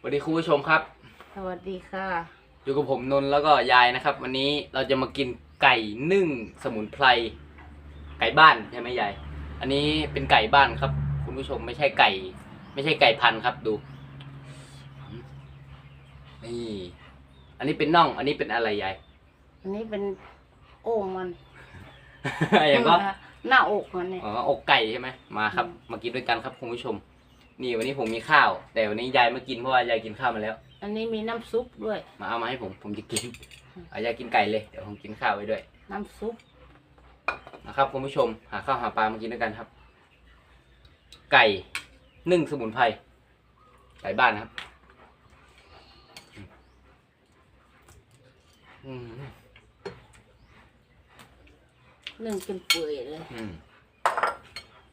สวัสดีคุณผู้ชมครับ สวัสดีค่ะ อยู่กับผมนนท์แล้วก็ยายนะครับ วันนี้เราจะมากินไก่นึ่งสมุนไพรไก่บ้านใช่ไหมยายอันนี้เป็นไก่บ้านครับ คุณผู้ชมไม่ใช่ไก่ ไม่ใช่ไก่พันธุ์ครับดูนี่อันนี้เป็นน่อง อันนี้เป็นอะไรยาย อันนี้เป็นโอ่งมันอย่างก็หน้าอกมันเนี่ยอ๋ออกไก่ใช่ไหมมาครับ มากินด้วยกันครับคุณผู้ชม นี่วันนี้ผมมีข้าว แต่วันนี้ยายมากินเพราะว่ายายกินข้าวมาแล้ว อันนี้มีน้ำซุปด้วย มาเอามาให้ผมผมจะกินเอายายกินไก่เลยเดี๋ยวผมกินข้าวไว้ด้วยน้ำซุปนะครับคุณผู้ชม หาข้าวหาปลามากินด้วยกันครับ ไก่นึ่งสมุนไพรไก่บ้านนะครับอืมนึ่งจนเปื่อยเลยอืม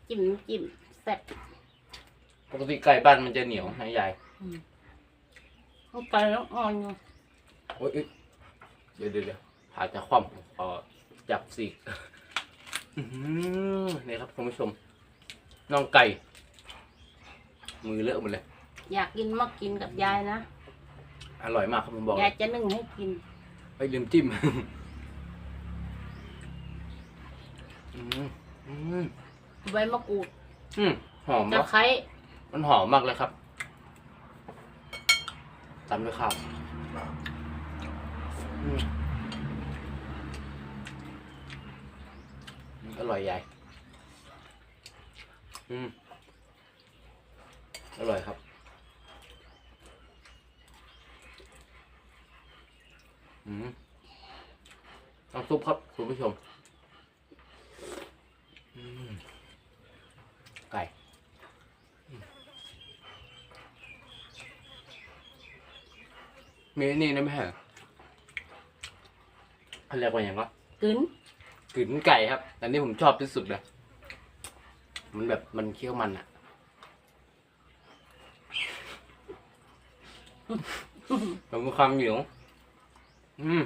จิ้มน้ำจิ้มแซ่บป กติไก่บ้านมันจะเหนียวนะยายอืมต้องไปแล้วอ่อนอยู่โอ๊ยเอ้ยเดี๋ยวเดี๋ยวเดี๋ยวอาจจะคว่ำผมขอจับสิอื้อหือนี่ครับคุณผู้ชมน่องไก่ มือเลอะหมดเลย อยากกินมากินกับยายนะ อร่อยมากครับผมบอกยายจะนึ่งให้กินไปลืมจิ้มอืมอืมใบมะกรูดอืมหอมตะมากไคร้ มันหอมมากเลยครับตำด้วยข้าวอร่อยใหญ่ อืม อร่อยครับ อืมน้ำซุปครับ คุณผู้ชมอืมไก่ มีไอ้นี่นะแม่เขาเรียกว่าอย่างวะกึนกึ๋นไก่ครับ อันนี้ผมชอบที่สุดเลยมันแบบมันเคี้ยวมันอะผมมีความเหนียวอืม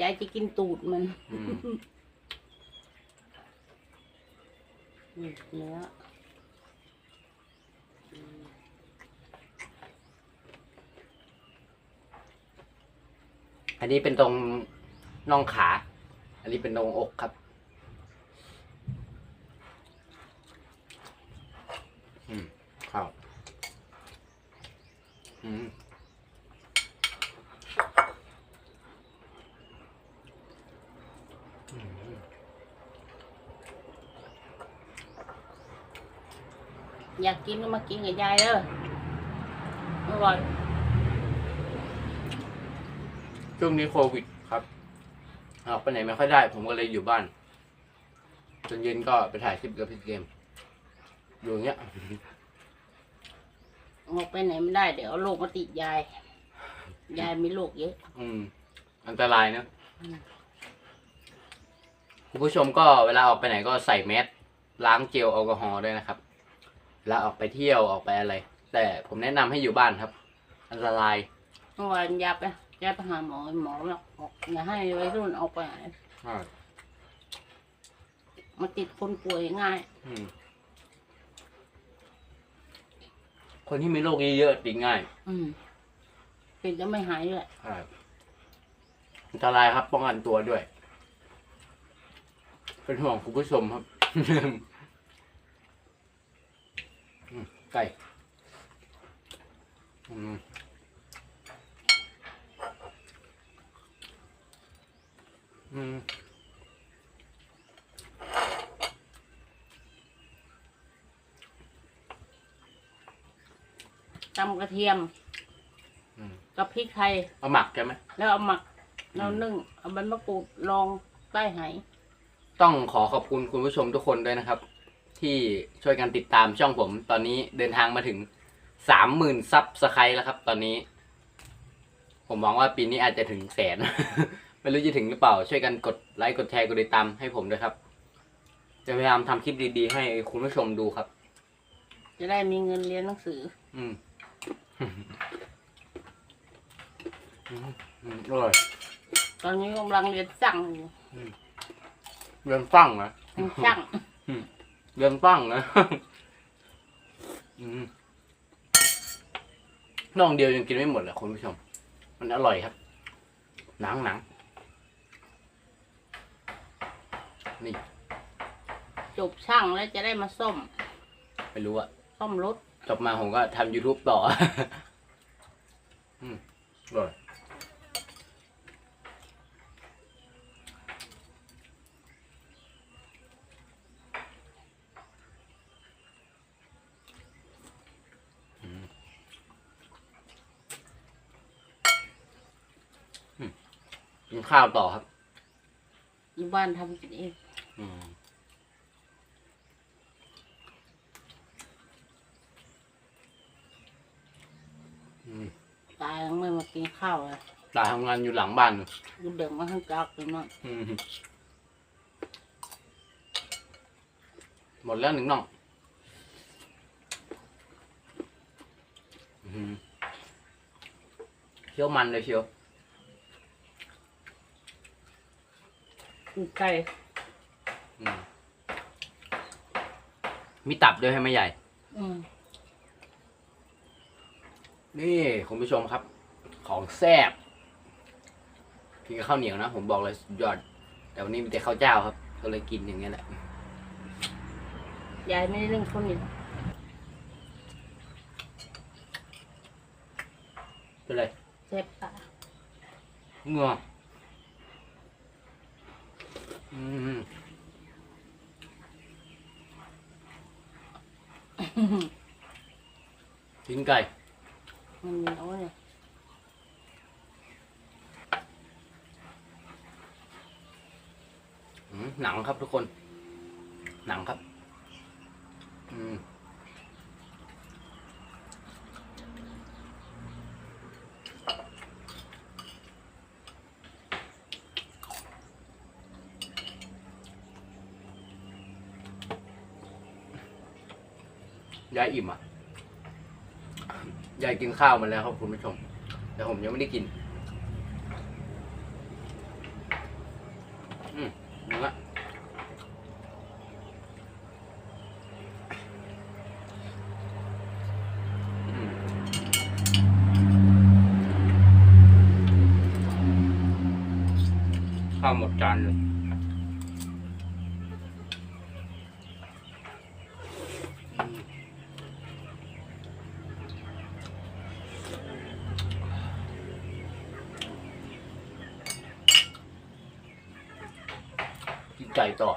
ยายจะกินตูดมันอืมนี่เนื้อ อั นนี้เป็นตรงน่องขา อันนี้เป็นตรงอกครับ อืมข้าวอืมอยากกินก็มากินกับยายเด้ออร่อย ช่วงนี้โควิดครับออกไปไหนไม่ค่อยได้ ผมก็เลยอยู่บ้าน จนเย็นก็ไปถ่ายคลิปกับพี่เกม อยู่อย่างเงี้ย ออกไปไหนไม่ได้เดี๋ยวเอาโรคมาติดยาย ยายมีโรคเยอะ อืม อันตรายเนอะอืม คุณผู้ชมก็เวลาออกไปไหนก็ใส่แมสล้างเจลแอลกอฮอล์ด้วยนะครับเวลาออกไปเที่ยวออกไปอะไร แต่ผมแนะนำให้อยู่บ้านครับ อันตราย เมื่อวานยาไป ยาไปหาหมอหมอบอกบอกอย่าให้วัยรุ่นออกไปไหนมาติดคนป่วยง่าย อืมคนที่มีโรคเยอะๆติดง่ายอืมติดแล้วไม่หายเลยใช่อันตรายครับป้องกันตัวด้วย เป็นห่วงคุณผู้ชมครับ อืมไก่อืมอืม ตำกระเทียมอืม กับพริกไทย เอาหมักใช่ไหม แล้วเอาหมักอืมเรานึ่งเอาใบมะกรูดลองใต้ไหต้องขอขอบคุณคุณผู้ชมทุกคนด้วยนะครับ ที่ช่วยกันติดตามช่องผม ตอนนี้เดินทางมาถึงสามหมื่นซับสไครต์แล้วครับ ตอนนี้ ผมหวังว่าปีนี้อาจจะถึงแสน ไม่รู้จะถึงหรือเปล่า ช่วยกันกดไลค์กดแชร์กดติดตามให้ผมด้วยครับ จะพยายามทำคลิปดีๆ ให้คุณผู้ชมดูครับ จะได้มีเงินเรียนหนังสือ อืม อืมอืมอร่อยตอนนี้กำลังเรียนสั่งอยู่เรียนฟังนะเรียนช่างเรื่องตั้งนะอืมน่องเดียวยังกินไม่หมดเลยคุณผู้ชม มันอร่อยครับ หนังหนังนี่จบช่างแล้วจะได้มาส้ม ไม่รู้อะ ส้มรถ จบมาผมก็ทำ YouTube ต่อ อืมอร่อยอืมอืมกินข้าวต่อครับ อยู่บ้านทำกินเอง อืม ตายยังไม่มากินข้าวเลยตาทำงานอยู่หลังบ้านอยู่กูเดินมาข้างจักเลยเนาะอืมหมดแล้วหนึ่งน่องอื้อหือเคี้ยวมันเลยเชียวกินไก่อืมมีตับด้วยให้ไหมใหญ่ อืม นี่คุณผู้ชมครับ ของแซ่บกินกับข้าวเหนียวนะ ผมบอกเลยสุดยอด แต่วันนี้มีแต่ข้าวเจ้าครับ ก็เลยกินอย่างเงี้ยแหละยายไม่ได้เรื่องคนนี้ไปเลยเจ็บตาเงืออืมกินไก่ มันเหนียวเนี่ยอืมหนังครับทุกคน หนังครับ อืมยายอิ่มอะ ยายกินข้าวมาแล้วครับคุณผู้ชม แต่ผมยังไม่ได้กิน อืมเนื้ออืมข้าวหมดจานเลย กินไก่ต่อ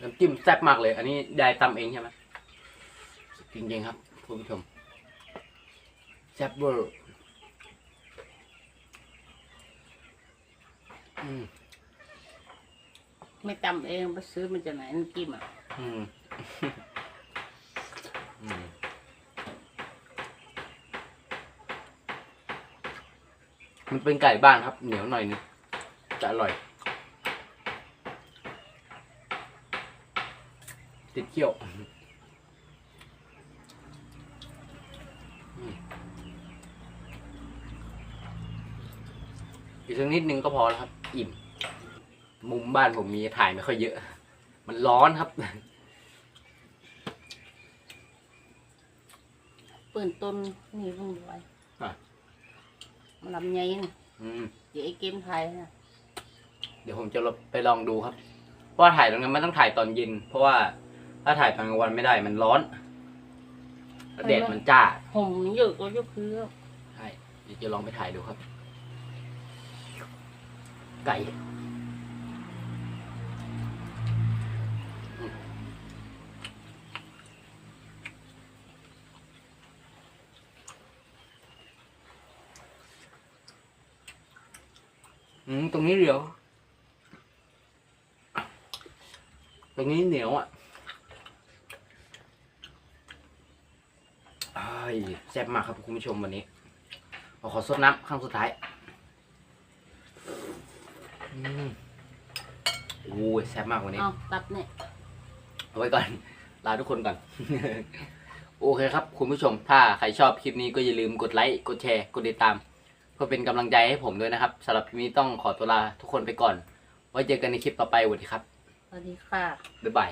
น้ำจิ้มแซ่บมากเลย อันนี้ยายตำเองใช่ไหมจริงๆครับคุณผู้ชมแซ่บเวอร์อืมไม่จำเองไปซื้อมาจากไหนน้ำจิ้มอะอืมอืมมันเป็นไก่บ้านครับ เหนียวหน่อยนึง จะอร่อย ติดเคี่ยวอืมอีกสักนิดนึงก็พอแล้วครับ อิ่ม มุมบ้านผมมีถ่ายไม่ค่อยเยอะ มันร้อนครับปืนต้นนี่เพิ่งรวยอะ มันลำไยนะอืม เดี๋ยวไอ้เกมไทยนะ เดี๋ยวผมจะไปลองดูครับเพราะว่าถ่ายตรงนั้นมันต้องถ่ายตอนเย็น เพราะว่าถ้าถ่ายตอนกลางวันไม่ได้มันร้อนแล้วแดดมันจ้าห่มเยอะก็ยกคือใช่เดี๋ยวจะลองไปถ่ายดูครับ ไก่อืมอืมตรงนี้เดี๋ยว ตรงนี้เหนียวอะอ้ายแซ่บมากครับคุณผู้ชมวันนี้เอาขอซดน้ำครั้งสุดท้ายอืมโอ้ยแซ่บมากวันนี้เอาตับเนี่ยเอาไว้ก่อนลาทุกคนก่อน โอเคครับ คุณผู้ชม ถ้าใครชอบคลิปนี้ก็อย่าลืมกดไลค์ กดแชร์ กดติดตาม เพื่อเป็นกำลังใจให้ผมด้วยนะครับสำหรับคลิปนี้ต้องขอตัวลาทุกคนไปก่อน ไว้เจอกันในคลิปต่อไปสวัสดีครับไป วัสดีค่ะบ๊ายบาย